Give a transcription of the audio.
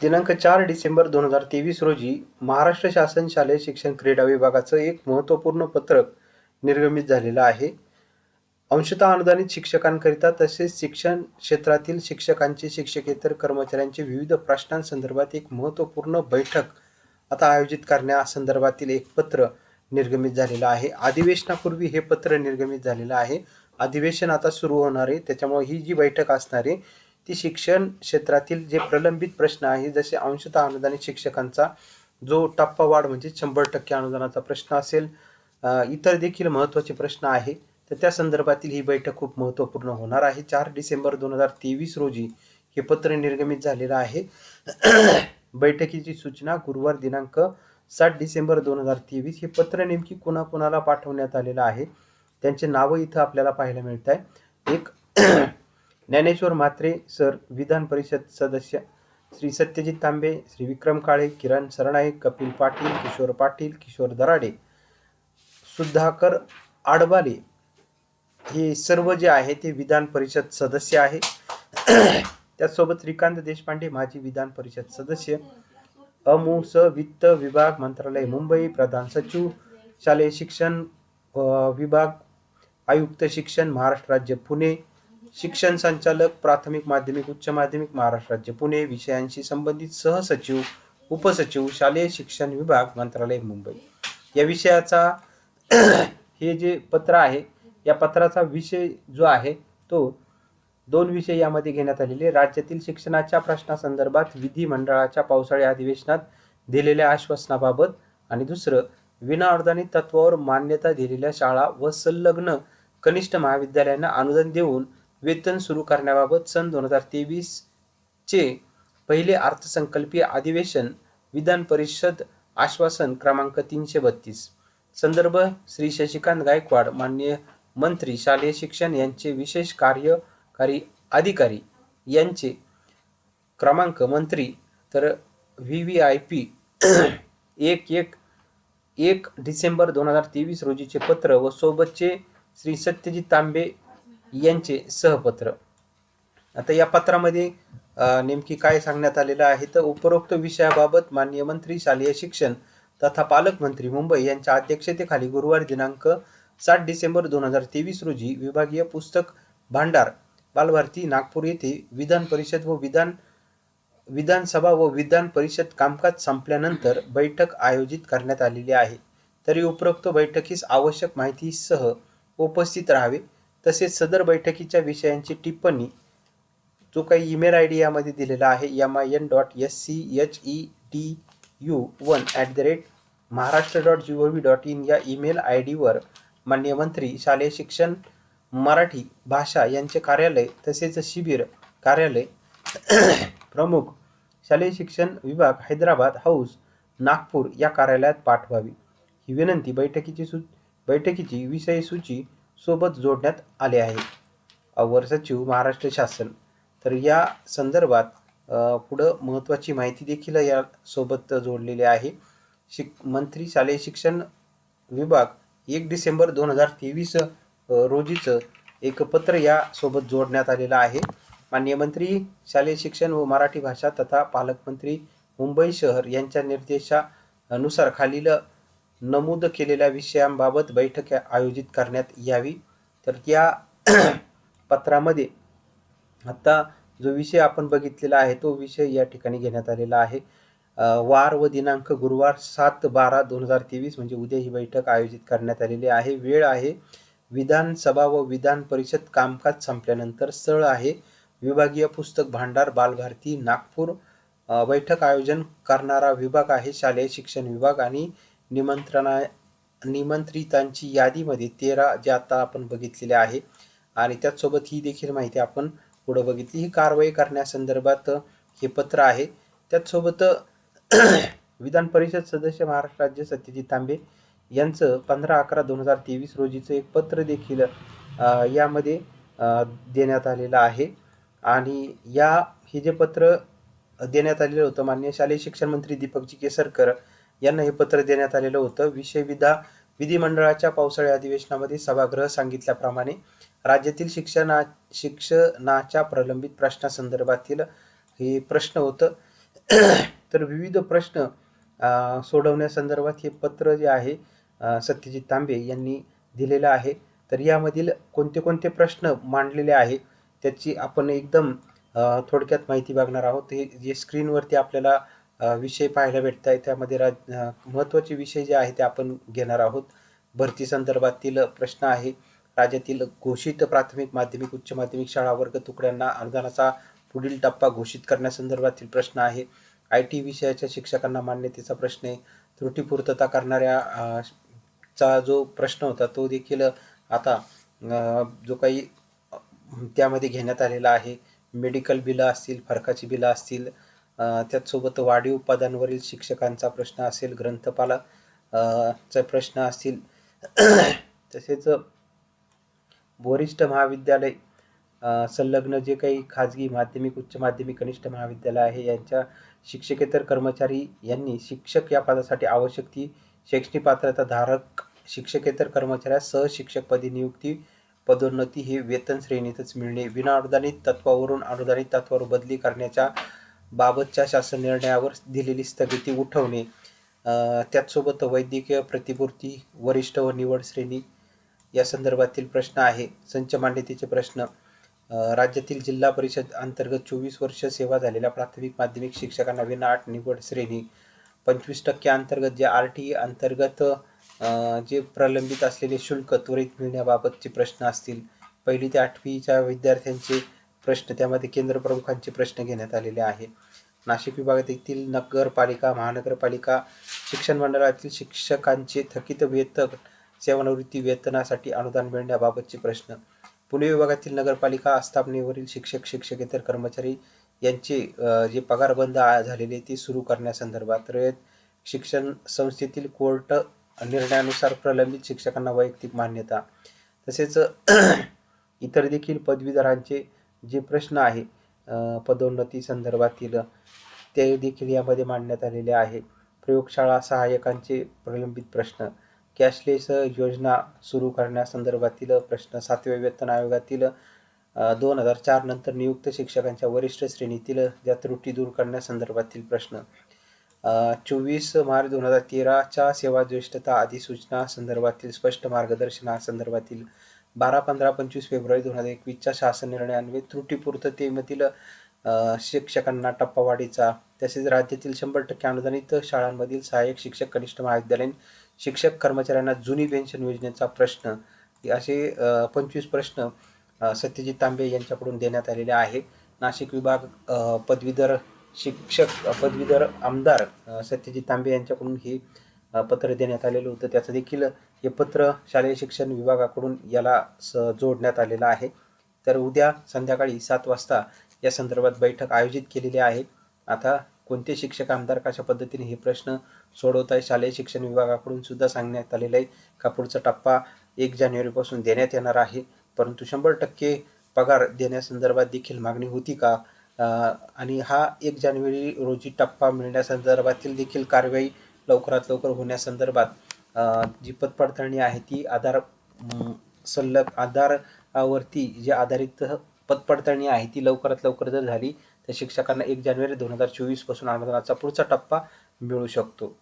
दिनांक चार डिसेंबर दोन हजार तेवीस रोजी महाराष्ट्र शासन शालेय शिक्षण क्रीडा विभागाचं एक महत्त्वपूर्ण पत्रक निर्गमित झालेलं आहे. अंशतः अनुदानित शिक्षकांकरिता तसेच शिक्षण क्षेत्रातील शिक्षकांचे शिक्षकेतर कर्मचाऱ्यांचे विविध प्रश्नांसंदर्भात एक महत्त्वपूर्ण बैठक आता आयोजित करण्यासंदर्भातील एक पत्र निर्गमित झालेलं आहे. अधिवेशनापूर्वी हे पत्र निर्गमित झालेलं आहे. अधिवेशन आता सुरू होणार आहे. त्याच्यामुळे ही जी बैठक असणार आहे ती शिक्षण क्षेत्रातील जे प्रलंबित प्रश्न आहे जसे अंशतः अनुदानित शिक्षकांचा जो टप्पा वाढ म्हणजे शंभर टक्के अनुदानाचा प्रश्न असेल इतर देखील महत्त्वाचे प्रश्न आहे तर त्या संदर्भातील ही बैठक खूप महत्त्वपूर्ण होणार आहे. चार डिसेंबर दोन हजार तेवीस रोजी हे पत्र निर्गमित झालेलं आहे. बैठकीची सूचना गुरुवार दिनांक सात डिसेंबर दोन हजार तेवीस हे पत्र नेमकी कोणाकोणाला पाठवण्यात आलेलं आहे त्यांचे नावं इथं आपल्याला पाहायला मिळत आहे एक ज्ञानेश्वर म्हात्रे सर विधान परिषद सदस्य श्री सत्यजित तांबे श्री विक्रम काळे किरण सरनाईक कपिल पाटील किशोर पाटील किशोर दराडे सुधाकर आडबाले हे सर्व जे आहे ते विधान परिषद सदस्य आहे. त्याचसोबत श्रीकांत देशपांडे माजी विधान परिषद सदस्य अमुस वित्त विभाग मंत्रालय मुंबई प्रधान सचिव शालेय शिक्षण विभाग आयुक्त शिक्षण महाराष्ट्र राज्य पुणे शिक्षण संचालक प्राथमिक माध्यमिक उच्च माध्यमिक महाराष्ट्र राज्य पुणे विषयांशी संबंधित सहसचिव उपसचिव शालेय शिक्षण विभाग मंत्रालय मुंबई. या विषयाचा हे जे पत्र आहे या पत्राचा विषय जो आहे तो दोन विषय यामध्ये घेण्यात आलेले राज्यातील शिक्षणाच्या प्रश्नासंदर्भात विधिमंडळाच्या पावसाळी अधिवेशनात दिलेल्या आश्वासनाबाबत आणि दुसरं विना अनुदानित तत्वावर मान्यता दिलेल्या शाळा व संलग्न कनिष्ठ महाविद्यालयांना अनुदान देऊन वेतन सुरू करण्याबाबत सन दोन हजार तेवीसचे पहिले अर्थसंकल्पीय अधिवेशन विधान परिषद आश्वासन क्रमांक तीनशे बत्तीस. संदर्भ श्री शशिकांत गायकवाड मान्य मंत्री शालेय शिक्षण यांचे विशेष कार्यकारी अधिकारी यांचे क्रमांक मंत्री तर व्ही व्ही आय पी एक एक एक डिसेंबर दोन हजार तेवीस रोजीचे पत्र व सोबतचे श्री सत्यजित तांबे यांचे सहपत्र. आता या पत्रामध्ये नेमकी काय सांगण्यात आलेलं आहे तर उपरोक्त विषयाबाबत माननीय मंत्री शालेय शिक्षण तथा पालकमंत्री मुंबई यांच्या अध्यक्षतेखाली गुरुवार दिनांक सात डिसेंबर दोन हजार तेवीस रोजी विभागीय पुस्तक भांडार बालभारती नागपूर येथे विधान परिषद व विधान विधानसभा व विधान परिषद कामकाज संपल्यानंतर बैठक आयोजित करण्यात आलेली आहे. तरी उपरोक्त बैठकीस आवश्यक माहितीसह उपस्थित राहावे. तसेच सदर बैठकीच्या विषयांची टिप्पणी जो काही ईमेल आय डी यामध्ये दिलेला आहे M I N dot S C H E D U one at the rate Maharashtra dot G O V dot in या ईमेल आय डीवर मान्य मंत्री शालेय शिक्षण मराठी भाषा यांचे कार्यालय तसेच शिबिर कार्यालय प्रमुख शालेय शिक्षण विभाग हैदराबाद हाऊस नागपूर या कार्यालयात पाठवावी. ही विनंती बैठकीची सू बैठकीची विषय सूची सोबत जोडण्यात आले आहे. अवर सचिव महाराष्ट्र शासन. तर या संदर्भात पुढं महत्त्वाची माहिती देखील या सोबत जोडलेली आहे. शिक मंत्री शालेय शिक्षण विभाग एक डिसेंबर दोन हजार तेवीस रोजीचं एक पत्र या सोबत जोडण्यात आलेलं आहे. मान्य मंत्री शालेय शिक्षण व मराठी भाषा तथा पालकमंत्री मुंबई शहर यांच्या निर्देशानुसार खालील नमूद केलेल्या विषयांबाबत बैठक आयोजित करण्यात यावी. तर त्या पत्रामध्ये आत्ता जो विषय आपण बघितलेला आहे तो विषय या ठिकाणी घेण्यात आलेला आहे. वार व दिनांक गुरुवार सात बारा दोन हजार तेवीस म्हणजे उद्या ही बैठक आयोजित करण्यात आलेली आहे. वेळ आहे. विधानसभा व विधान परिषद कामकाज संपल्यानंतर स्थळ आहे. विभागीय पुस्तक भांडार बालभारती नागपूर बैठक आयोजन करणारा विभाग आहे. शालेय शिक्षण विभाग आणि निमंत्रणा निमंत्रितांची यादीमध्ये तेरा जे आता आपण बघितलेले आहे. आणि त्याचसोबत ही देखील माहिती आपण पुढं बघितली. ही कारवाई करण्यासंदर्भात हे पत्र आहे. त्याचसोबत विधान परिषद सदस्य महाराष्ट्र राज्य सत्यजित तांबे यांचं पंधरा अकरा दोन हजार तेवीस रोजीचं एक पत्र देखील यामध्ये देण्यात आलेलं आहे. आणि या हे जे पत्र देण्यात आलेलं होतं मान्य शालेय शिक्षण मंत्री दीपकजी केसरकर यांना हे पत्र देण्यात आलेलं होतं. विषय विधा विधिमंडळाच्या पावसाळी अधिवेशनामध्ये सभागृह सांगितल्याप्रमाणे राज्यातील शिक्षणा शिक्षणाच्या प्रलंबित प्रश्नासंदर्भातील हे प्रश्न होतं. तर विविध प्रश्न सोडवण्यासंदर्भात हे पत्र जे आहे सत्यजित तांबे यांनी दिलेलं आहे. तर यामधील कोणते कोणते प्रश्न मांडलेले आहे त्याची आपण एकदम थोडक्यात माहिती बघणार आहोत. हे जे स्क्रीनवरती आपल्याला विषय पाहायला भेटत आहे त्यामध्ये राज महत्त्वाचे विषय जे आहे ते आपण घेणार आहोत. भरती संदर्भातील प्रश्न आहे. राज्यातील घोषित प्राथमिक माध्यमिक उच्च माध्यमिक शाळा वर्ग तुकड्यांना अनुदानाचा पुढील टप्पा घोषित करण्यासंदर्भातील प्रश्न आहे. आय टी विषयाच्या शिक्षकांना मान्यतेचा प्रश्न आहे. त्रुटीपूर्तता करणाऱ्या चा जो प्रश्न होता तो देखील आता जो काही त्यामध्ये घेण्यात आलेला आहे. मेडिकल बिलं असतील फरकाची बिलं असतील त्याचसोबत वाढीव पदांवरील शिक्षकांचा प्रश्न असेल ग्रंथपाला चा प्रश्न असतील. तसेच वरिष्ठ महाविद्यालय संलग्न जे काही खाजगी माध्यमिक उच्च माध्यमिक कनिष्ठ महाविद्यालय आहे यांच्या शिक्षकेतर कर्मचारी यांनी शिक्षक या पदासाठी आवश्यक ती शैक्षणिक पात्रता धारक शिक्षकेतर कर्मचाऱ्यास सहशिक्षकपदी नियुक्ती पदोन्नती हे वेतन श्रेणीतच मिळणे विनाअनुदानित तत्वावरून अनुदानित तत्वावर बदली करण्याच्या बाबतच्या शासन निर्णयावर दिलेली स्थगिती उठवणे त्याचसोबत वैद्यकीय प्रतिपूर्ती वरिष्ठ व निवड श्रेणी या संदर्भातील प्रश्न आहे. संच मान्यतेचे प्रश्न. राज्यातील जिल्हा परिषद अंतर्गत चोवीस वर्ष सेवा झालेल्या प्राथमिक माध्यमिक शिक्षकांना आठ निवड श्रेणी. पंचवीस टक्के अंतर्गत जे आर टी अंतर्गत जे प्रलंबित असलेले शुल्क त्वरित मिळण्याबाबतचे प्रश्न असतील. पहिली ते आठवीच्या विद्यार्थ्यांचे प्रश्न त्यामध्ये केंद्र प्रमुखांचे प्रश्न घेण्यात आलेले आहे नाशिक विभागात येथील नगरपालिका महानगरपालिका शिक्षण मंडळातील शिक्षकांचे थकीत वेतन सेवानिवृत्ती वेतनासाठी अनुदान मिळण्याबाबतचे प्रश्न. पुणे विभागातील नगरपालिका आस्थापनेवरील शिक्षक शिक्षकेतर कर्मचारी यांचे जे पगार बंद आ- झालेले ते सुरू करण्यासंदर्भात रयत शिक्षण संस्थेतील कोर्ट निर्णयानुसार प्रलंबित शिक्षकांना वैयक्तिक मान्यता. तसेच इतर देखील पदवीधरांचे जे प्रश्न आहे पदोन्नती संदर्भातील ते देखील यामध्ये मांडण्यात आलेले आहे. प्रयोगशाळा सहाय्यकांचे प्रलंबित प्रश्न. कॅशलेस योजना सुरू करण्यासंदर्भातील प्रश्न. सातव्या वेतन आयोगातील दोन हजार चार नंतर नियुक्त शिक्षकांच्या वरिष्ठ श्रेणीतील ज्या त्रुटी दूर करण्यासंदर्भातील प्रश्न. चोवीस मार्च दोन हजार तेराच्या सेवा ज्येष्ठता अधिसूचना संदर्भातील स्पष्ट मार्गदर्शनासंदर्भातील बारा पंधरा पंचवीस फेब्रुवारी दोन हजार एकवीसच्या शासन निर्णयान्वये त्रुटीपूर्ततेमधील शिक्षकांना टप्पावाढीचा तसेच राज्यातील शंभर टक्के अनुदानित शाळांमधील सहाय्यक शिक्षक कनिष्ठ महाविद्यालयीन शिक्षक कर्मचाऱ्यांना जुनी पेन्शन योजनेचा प्रश्न असे पंचवीस प्रश्न सत्यजित तांबे यांच्याकडून देण्यात आलेले आहे. नाशिक विभाग पदवीधर शिक्षक पदवीधर आमदार सत्यजित तांबे यांच्याकडून हे पत्र देण्यात आलेलं होतं. त्याचं देखील हे पत्र शालेय शिक्षण विभागाकडून याला स जोडण्यात आलेलं आहे. तर उद्या संध्याकाळी सात वाजता या संदर्भात बैठक आयोजित केलेली आहे. आता कोणते शिक्षक आमदार कशा पद्धतीने हे प्रश्न सोडवत आहे शालेय शिक्षण विभागाकडून सुद्धा सांगण्यात आलेलं आहे. का पुढचा टप्पा एक जानेवारीपासून देण्यात येणार आहे? परंतु शंभर टक्के पगार देण्यासंदर्भात देखील मागणी होती का? आणि हा एक जानेवारी रोजी टप्पा मिळण्यासंदर्भातील देखील कारवाई लवकरात लवकर होण्यासंदर्भात जी पदपडताळणी आहे ती आधार म, सल्लग आधारावरती जे आधारित पदपडताळणी आहे ती लवकरात लवकर जर झाली तर शिक्षकांना एक जानेवारी दोन हजार चोवीसपासून अनुदानाचा पुढचा टप्पा मिळू शकतो.